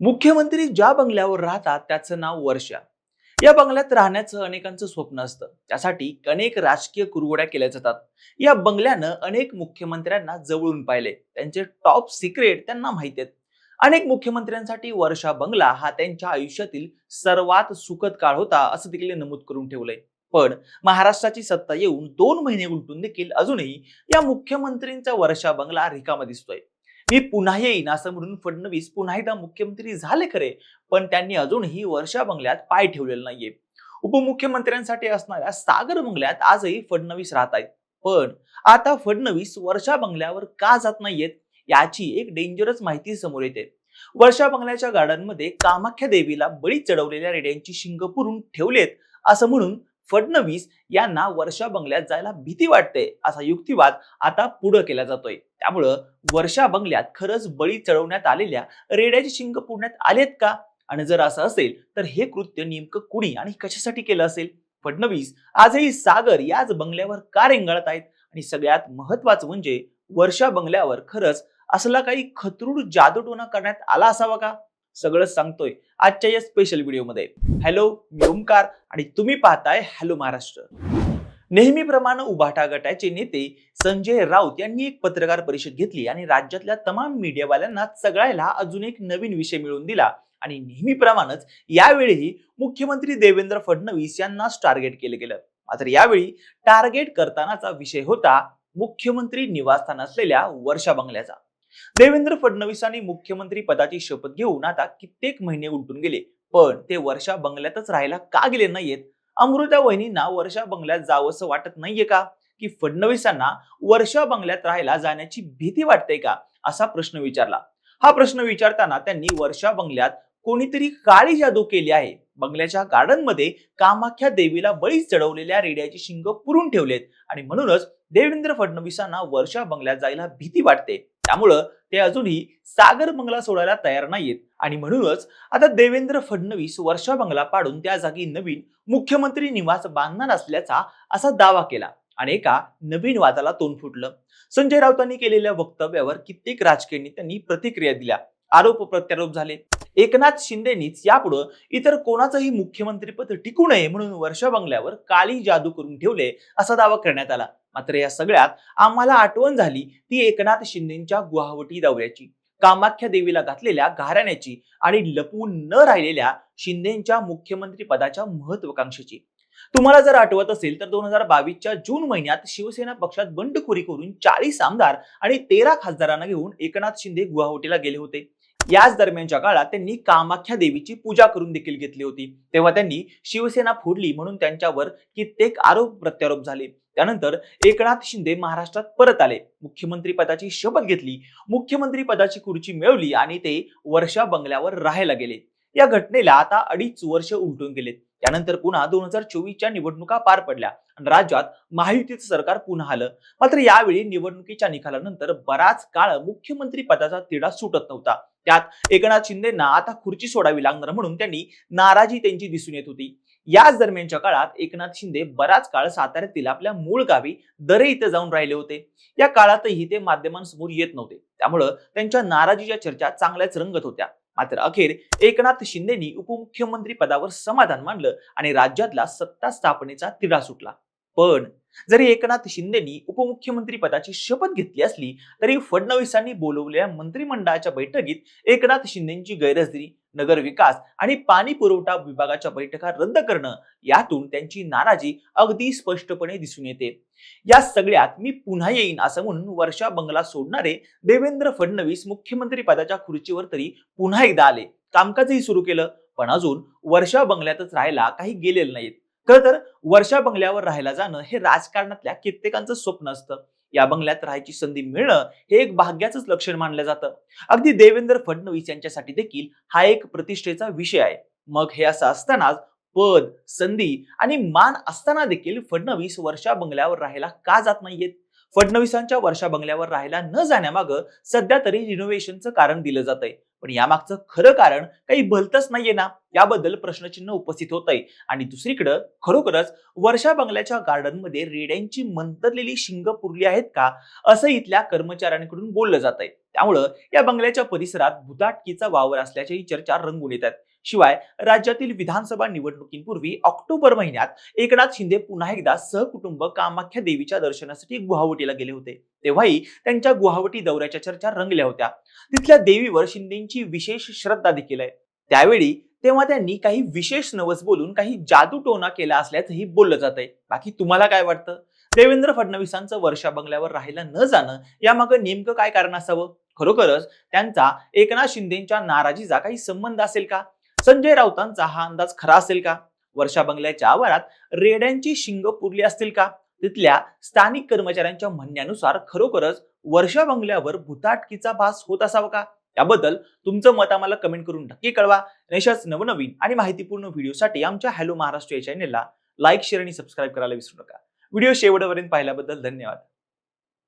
मुख्यमंत्री ज्या बंगल्यावर राहतात त्याचं नाव वर्षा. या बंगल्यात राहण्याचं अनेकांचं स्वप्न असतं. त्यासाठी अनेक राजकीय कुरवड्या केल्या जातात. या बंगल्यानं अनेक मुख्यमंत्र्यांना जवळून पाहिले. त्यांचे टॉप सिक्रेट त्यांना माहिती आहेत. अनेक मुख्यमंत्र्यांसाठी वर्षा बंगला हा त्यांच्या आयुष्यातील सर्वात सुखद काळ होता असं देखील नमूद करून ठेवलंय. पण महाराष्ट्राची सत्ता येऊन दोन महिने उलटून देखील अजूनही या मुख्यमंत्रींचा वर्षा बंगला रिकामा दिसतोय. मी पुन्हा येईन असं म्हणून फडणवीस पुन्हा एकदा मुख्यमंत्री झाले खरे पण त्यांनी अजूनही वर्षा बंगल्यात पाय ठेवलेला नाहीये. उपमुख्यमंत्र्यांसाठी असणाऱ्या सागर बंगल्यात आजही फडणवीस राहत आहेत पण आता फडणवीस वर्षा बंगल्यावर का जात नाहीयेत याची एक डेंजरस माहिती समोर येते. वर्षा बंगल्याच्या गार्डनमध्ये कामाख्या देवीला बळी चढवलेल्या रेड्यांची शिंग पुरून ठेवलेत असं म्हणून फडणवीस यांना वर्षा बंगल्यात जायला भीती वाटते असा युक्तिवाद आता पुढे केला जातोय. त्यामुळं वर्षा बंगल्यात खरंच बळी चढवण्यात आलेल्या रेड्याचे शिंग पुरण्यात आलेत का? आणि जर असं असेल तर हे कृत्य नेमकं कुणी आणि कशासाठी केलं असेल? फडणवीस आजही सागर याच बंगल्यावर का रेंगाळत आहेत? आणि सगळ्यात महत्वाचं म्हणजे वर्षा बंगल्यावर खरंच असला काही खतरूड जादूटोना करण्यात आला असावा का? सगळं सांगतोय आजच्या या स्पेशल व्हिडिओमध्ये हॅलो मी ओमकार आणि तुम्ही पाहताय हॅलो महाराष्ट्र. नेहमीप्रमाणे उभाटा गटाचे नेते संजय राऊत यांनी एक पत्रकार परिषद घेतली आणि राज्यातल्या तमाम मीडियावाल्यांना सगळ्याला अजून एक नवीन विषय मिळवून दिला. आणि नेहमीप्रमाणेच यावेळीही मुख्यमंत्री देवेंद्र फडणवीस यांनाच टार्गेट केलं गेलं. मात्र यावेळी टार्गेट करतानाचा विषय होता मुख्यमंत्री निवासस्थान असलेल्या वर्षा बंगल्याचा. देवेंद्र फडणवीसांनी मुख्यमंत्री पदाची शपथ घेऊन आता कित्येक महिने उलटून गेले. पण ते वर्षा बंगल्यातच राहायला का गेले नाहीयेत? अमृता वहिनींना वर्षा बंगल्यात जावंसं वाटत नाहीये का? की फडणवीसांना वर्षा बंगल्यात राहायला जाण्याची भीती वाटते का? असा प्रश्न विचारला. हा प्रश्न विचारताना त्यांनी वर्षा बंगल्यात कोणीतरी काळी जादू केली आहे. बंगल्याच्या गार्डनमध्ये कामाख्या देवीला बळी चढवलेल्या रेड्याची शिंग पुरून ठेवलेत. आणि म्हणूनच देवेंद्र फडणवीसांना वर्षा बंगल्यात जायला भीती वाटते. त्यामुळं ते अजूनही सागर बंगला सोडायला तयार नाहीयेत. आणि म्हणूनच आता देवेंद्र फडणवीस वर्षा बंगला पाडून त्या जागी नवीन मुख्यमंत्री निवास बांधणार असल्याचा असा दावा केला. आणि एका नवीन वादाला तोंड फुटलं. संजय राऊतांनी केलेल्या वक्तव्यावर कित्येक राजकीय नेत्यांनी प्रतिक्रिया दिल्या. आरोप प्रत्यारोप झाले. एकनाथ शिंदेनीच यापुढे इतर कोणाचंही मुख्यमंत्रीपद टिकू नये म्हणून वर्षा बंगल्यावर काळी जादू करून ठेवले असा दावा करण्यात आला. मात्र या सगळ्यात आम्हाला आठवण झाली ती एकनाथ शिंदेच्या गुवाहाटी दौऱ्याची. कामाख्या देवीला घातलेल्या घाराण्याची आणि लपवून न राहिलेल्या शिंदेच्या मुख्यमंत्री पदाच्या महत्वाकांक्षेची. तुम्हाला जर आठवत असेल तर दोन हजार बावीसच्या जून महिन्यात शिवसेना पक्षात बंडखोरी करून चाळीस आमदार आणि तेरा खासदारांना घेऊन एकनाथ शिंदे गुवाहाटीला गेले होते. याच दरम्यानच्या काळात त्यांनी कामाख्या देवीची पूजा करून देखील घेतली होती. तेव्हा त्यांनी शिवसेना फोडली म्हणून त्यांच्यावर कित्येक आरोप प्रत्यारोप झाले. त्यानंतर एकनाथ शिंदे महाराष्ट्रात परत आले. मुख्यमंत्री पदाची शपथ घेतली. मुख्यमंत्री पदाची खुर्ची मिळवली आणि ते वर्षा बंगल्यावर राहायला गेले. या घटनेला आता अडीच वर्ष उलटून गेलेत. त्यानंतर पुन्हा दोन हजार चोवीसच्या निवडणुका पार पडल्या आणि राज्यात महायुतीचं सरकार पुन्हा आलं. मात्र यावेळी निवडणुकीच्या निकालानंतर बराच काळ मुख्यमंत्री पदाचा तिढा सुटत नव्हता. त्यात एकनाथ शिंदेना आता खुर्ची सोडावी लागणार म्हणून त्यांनी नाराजी त्यांची दिसून येत होती. याच दरम्यानच्या काळात एकनाथ शिंदे बराच काळ साताऱ्यातील आपल्या मूळ गावी दरे इथं जाऊन राहिले होते. या काळातही ते माध्यमांसमोर येत नव्हते. त्यामुळं त्यांच्या नाराजीच्या चर्चा चांगल्याच रंगत होत्या. मात्र अखेर एकनाथ शिंदेनी उपमुख्यमंत्री पदावर समाधान मानलं आणि राज्यातला सत्ता स्थापनेचा तिढा सुटला. पण जरी एकनाथ शिंदेनी उपमुख्यमंत्री पदाची शपथ घेतली असली तरी फडणवीसांनी बोलवलेल्या मंत्रिमंडळाच्या बैठकीत एकनाथ शिंदेची गैरहजेरी नगर विकास आणि पाणी पुरवठा विभागाच्या बैठका रद्द करणं यातून त्यांची नाराजी अगदी स्पष्टपणे दिसून येते. या सगळ्यात मी पुन्हा येईन असं म्हणून वर्षा बंगला सोडणारे देवेंद्र फडणवीस मुख्यमंत्री पदाच्या खुर्चीवर तरी पुन्हा एकदा आले. कामकाजही सुरू केलं पण अजून वर्षा बंगल्यातच राहायला काही गेलेलं नाहीत. खरं तर वर्षा बंगल्यावर राहायला जाणं हे राजकारणातल्या कित्येकांचं स्वप्न असतं. या बंगल्यात राहायची संधी मिळणं हे एक भाग्याचंच लक्षण मानलं जातं. अगदी देवेंद्र फडणवीस यांच्यासाठी देखील हा एक प्रतिष्ठेचा विषय आहे. मग हे असं असतानाच पद संधी आणि मान असताना देखील फडणवीस वर्षा बंगल्यावर राहायला का जात नाहीयेत? फडणवीसांच्या वर्षा बंगल्यावर राहायला न जाण्यामागं सध्या तरी रिनोव्हेशनचं कारण दिलं जात आहे पण यामागचं खरं कारण काही भलतच नाहीये ना याबद्दल प्रश्नचिन्ह उपस्थित होत आहे आणि दुसरीकडं खरोखरच वर्षा बंगल्याच्या गार्डनमध्ये रेड्यांची मंतरलेली शिंग पुरली आहेत का असं इथल्या कर्मचाऱ्यांकडून बोललं जात आहे त्यामुळं या बंगल्याच्या परिसरात भुताटकीचा वावर असल्याच्याही चर्चा रंगून येतात शिवाय राज्यातील विधानसभा निवडणुकींपूर्वी ऑक्टोबर महिन्यात एकनाथ शिंदे पुन्हा एकदा सहकुटुंब कामाख्या देवीच्या दर्शनासाठी गुवाहाटीला गेले होते. तेव्हाही त्यांच्या गुवाहाटी दौऱ्याच्या चर्चा रंगल्या होत्या. तिथल्या देवीवर शिंदेची विशेष श्रद्धा देखील आहे. त्यावेळी तेव्हा त्यांनी काही विशेष नवस बोलून काही जादू टोना केला असल्याचंही बोललं जात आहे बाकी तुम्हाला काय वाटतं? देवेंद्र फडणवीसांचं वर्षा बंगल्यावर राहायला न जाणं यामागं नेमकं काय कारण असावं? खरोखरच त्यांचा एकनाथ शिंदेच्या नाराजीचा काही संबंध असेल का? संजय राऊतांचा हा अंदाज खरा असेल का? वर्षा बंगल्याच्या आवारात रेड्यांची शिंग पुरली असतील का? तिथल्या स्थानिक कर्मचाऱ्यांच्या म्हणण्यानुसार खरोखरच वर्षा बंगल्यावर भूताटकीचा भास होत असावा का? याबद्दल तुमचं मत आम्हाला कमेंट करून नक्की कळवा. आणि अशाच नवनवीन आणि माहितीपूर्ण व्हिडिओसाठी आमच्या हॅलो महाराष्ट्र या चॅनेलला लाईक शेअर आणि सबस्क्राईब करायला विसरू नका. व्हिडिओ शेवटपर्यंत पाहिल्याबद्दल धन्यवाद.